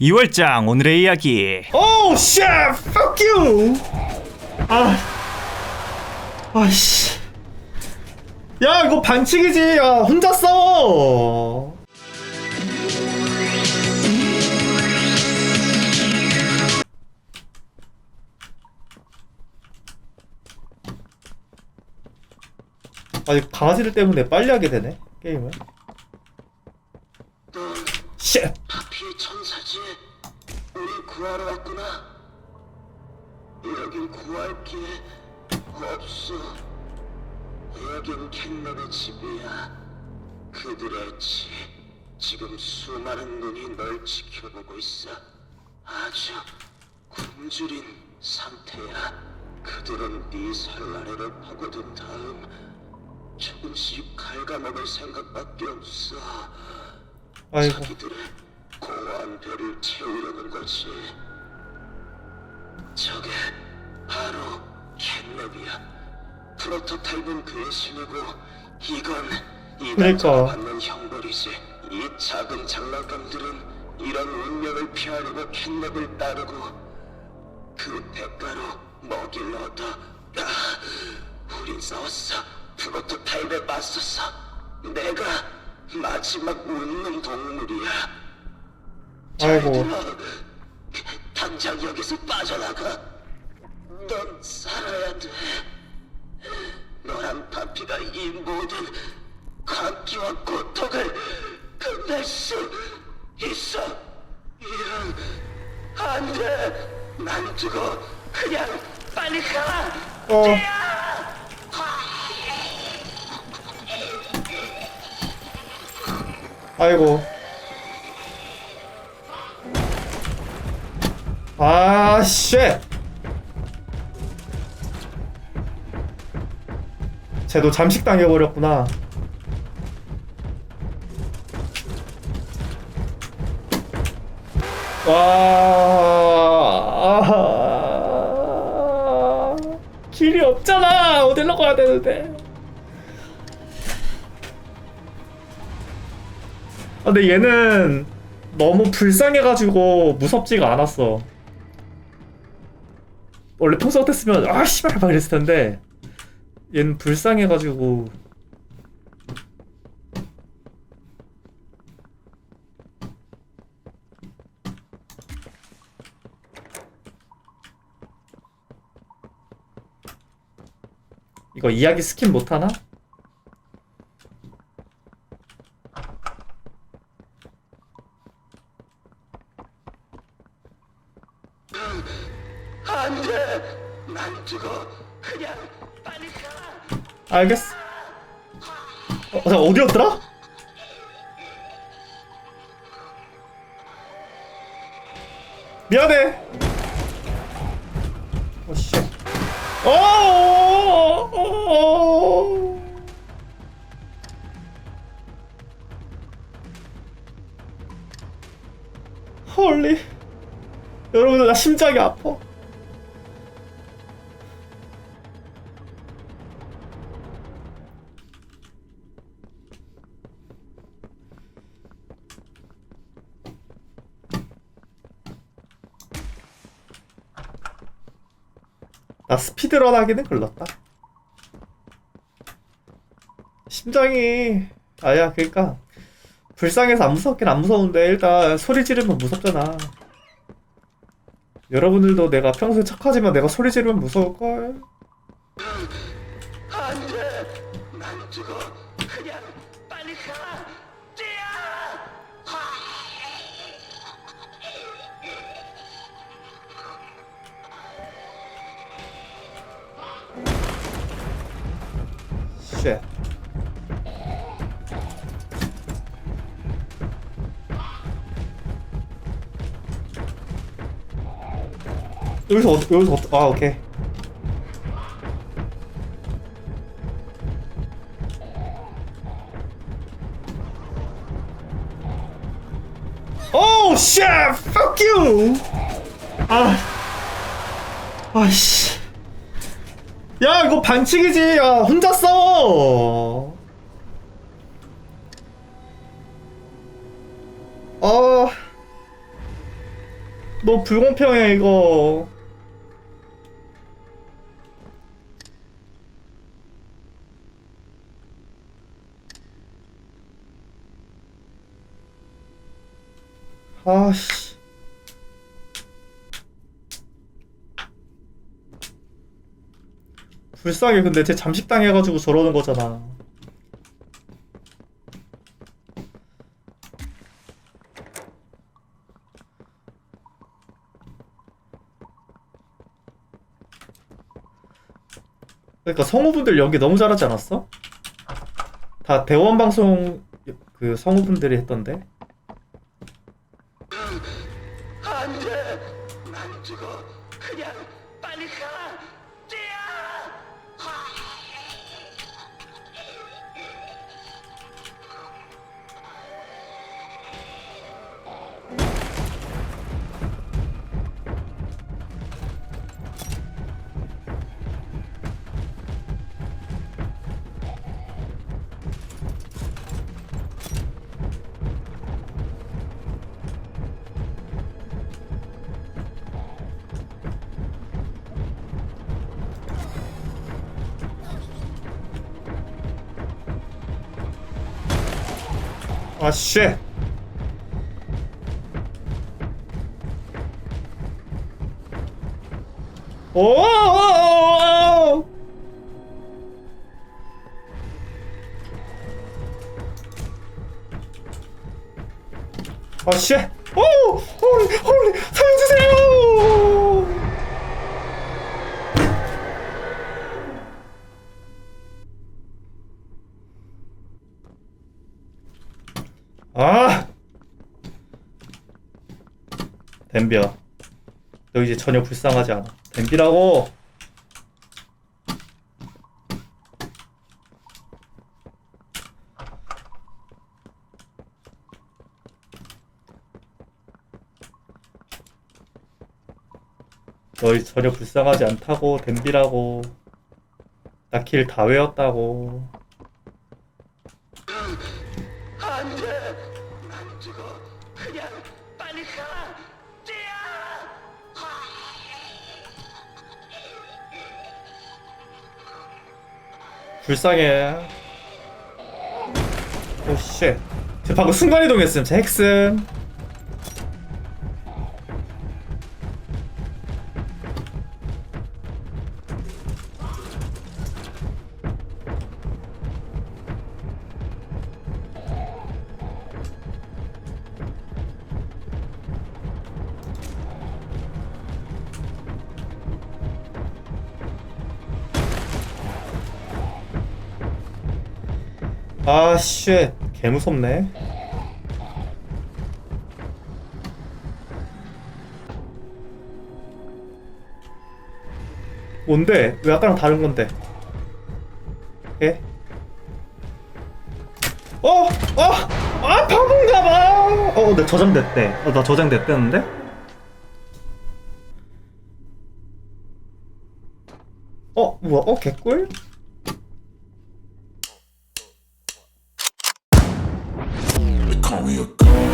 2월장 오늘의 이야기 오우 쉣! fuck you! 아. 아이씨. 야, 이거 반칙이지. 야, 혼자 싸워. 아니, 강아지들 때문에 빨리 하게 되네. 게임을. 쉣! 구하러 왔구나. 여긴 구할 게 없어. 여긴 캔넬의 집이야. 그들의 집 지금 수많은 눈이 널 지켜보고 있어. 아주 굶주린 상태야. 그들은 네 살라레를 파고든 다음 조금씩 갉아먹을 생각밖에 없어. 아이고. 자기들의 공허한 배를 채우려는 거지. 저게 바로 캔랩이야. 프로토타입은 그의 신이고 이건 이 그러니까. 남자가 받는 형벌이지. 이 작은 장난감들은 이런 운명을 피하려고 캔랩을 따르고 그 대가로 먹이를 얻어. 아, 우린 싸웠어. 프로토타입에 맞섰어. 내가 마지막 웃는 동물이야. 아이고. 당장 여기서 빠져나가. 넌 살아야 돼. 너랑 파피가 이 모든 광기와 고통을 끝낼 수 있어. 이런 안 돼. 난 두고 그냥 빨리 가. 어. 아이고. 아, 쉣! 쟤도 잠식 당해버렸구나. 와, 아, 길이 없잖아! 어디로 가야 되는데. 아, 근데 얘는 너무 불쌍해가지고 무섭지가 않았어. 원래 평소 같았으면 아 씨발 막 이랬을 텐데 얘는 불쌍해가지고 이거 이야기 스킵 못하나? 안 돼. 난 두고 그냥 빨리 가. 알겠어. 어, 자, 어디였더라? 미안해. 오, 씨. 어, 어, 어. 헐리. 여러분들, 나 심장이 아파. 나 스피드런 하기는 글렀다. 심장이 아야 그러니까 불쌍해서 안 무섭긴 안 무서운데 일단 소리 지르면 무섭잖아. 여러분들도 내가 평소에 착하지만 내가 소리 지르면 무서울 걸. 안 돼. 난 두고 그냥 빨리 가. 뛰어. 쉣. 여기서 어, 여기서 어, 아 오케이. 오 쉣! fuck you! 아. 아이씨. 야 이거 반칙이지. 야 혼자 싸워 어너 불공평해 이거. 아씨 불쌍해. 근데 쟤 잠식당 해가지고 저러는 거잖아. 그러니까 성우분들 연기 너무 잘하지 않았어? 다 대원 방송 그 성우분들이 했던데? 안돼. 난 죽어. 그냥 빨리 가 아 쉣. 오! 아 쉣. 오! 홀리 홀리 살려주세요. 아! 댐비야. 너 이제 전혀 불쌍하지 않아. 댐비라고! 너 이제 전혀 불쌍하지 않다고, 댐비라고. 나길다 외웠다고. 안돼 난 죽어 그냥 빨리 가 쟤야 불쌍해. 오, 쉣. 쟤 방금 순간이동했음. 제 핵슴. 아, 쉣. 개 무섭네. 뭔데? 왜 아까랑 다른 건데? 예? 어? 어? 아, 바본가 봐! 어, 나 저장됐대. 어, 나 저장됐대는데? 어, 뭐야? 어, 개꿀? call me a.